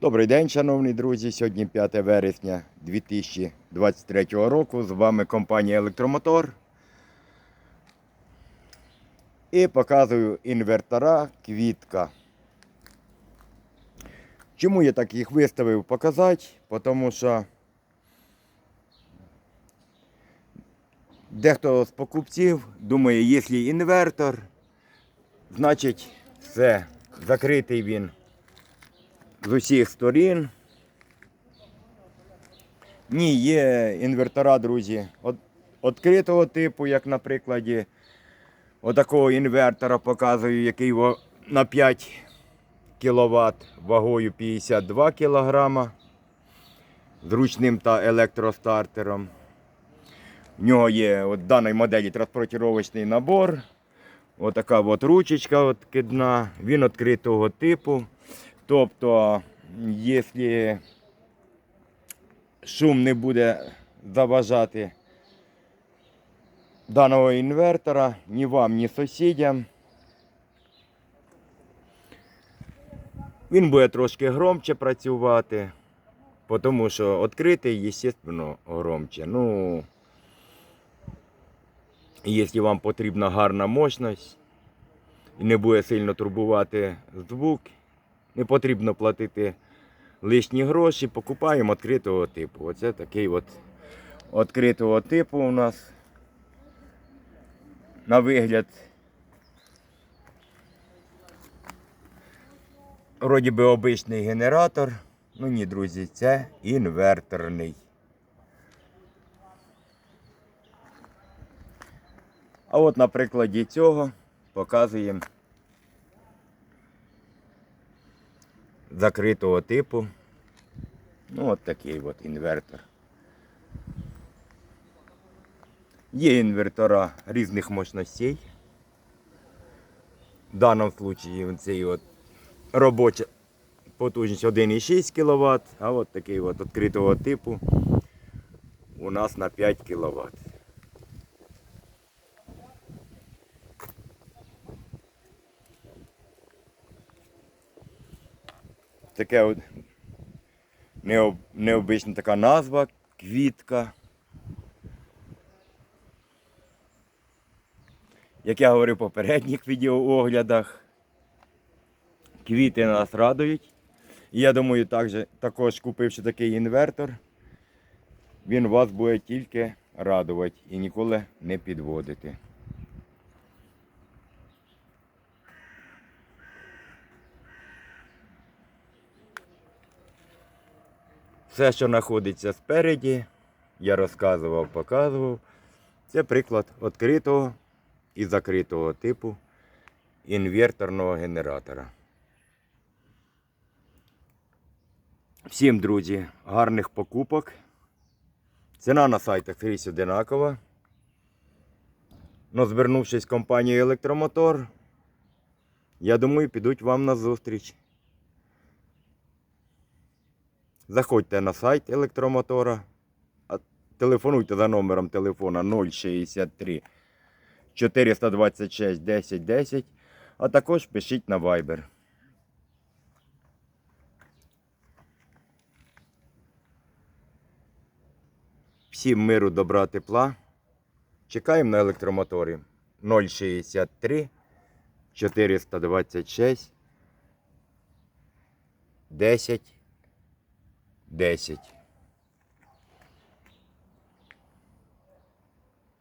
Добрий день, шановні друзі. Сьогодні 5 вересня 2023 року. З вами компанія Електромотор. І показую інвертора квітка. Чому я так їх виставив показати? Тому що дехто з покупців думає, якщо інвертор, значить все, закритий він з усіх сторін. Ні, є інвертора, друзі, от, відкритого типу, як на прикладі отакого інвертора показую, який на 5 кВт вагою 52 кг з ручним та електростартером. В нього є от в моделі транспортировочний набор. Отака от ручечка откидна, він відкритого типу. Тобто, якщо шум не буде заважати даного інвертора ні вам, ні сусідям, він буде трошки громче працювати, тому що відкритий, звісно, громче. Ну, якщо вам потрібна гарна мощність і не буде сильно турбувати звук, не потрібно платити лишні гроші, покупаємо відкритого типу. Оце такий от відкритого типу у нас. На вигляд. Вроді би обичний генератор. Ну ні, друзі, це інверторний. А от на прикладі цього показуємо закритого типу. Ну, от такий от інвертор. Є інвертора різних мощностей. В даному випадку цей от робоча потужність 1,6 кВт, а от такий от відкритого типу у нас на 5 кВт. Таке от необична така назва, квітка. Як я говорив в попередніх відеооглядах, квіти нас радують. І я думаю, також, також купивши такий інвертор, він вас буде тільки радувати і ніколи не підводити. Все, що знаходиться спереді, я розказував, показував. Це приклад відкритого і закритого типу інверторного генератора. Всім, друзі, гарних покупок. Ціна на сайтах скрізь одинакова. Но звернувшись в компанію Електромотор, я думаю, підуть вам на зустріч. Заходьте на сайт електромотора, телефонуйте за номером телефона 063 426 10 10, а також пишіть на Viber. Всім миру, добра, тепла. Чекаємо на електромоторі 063 426 10 10.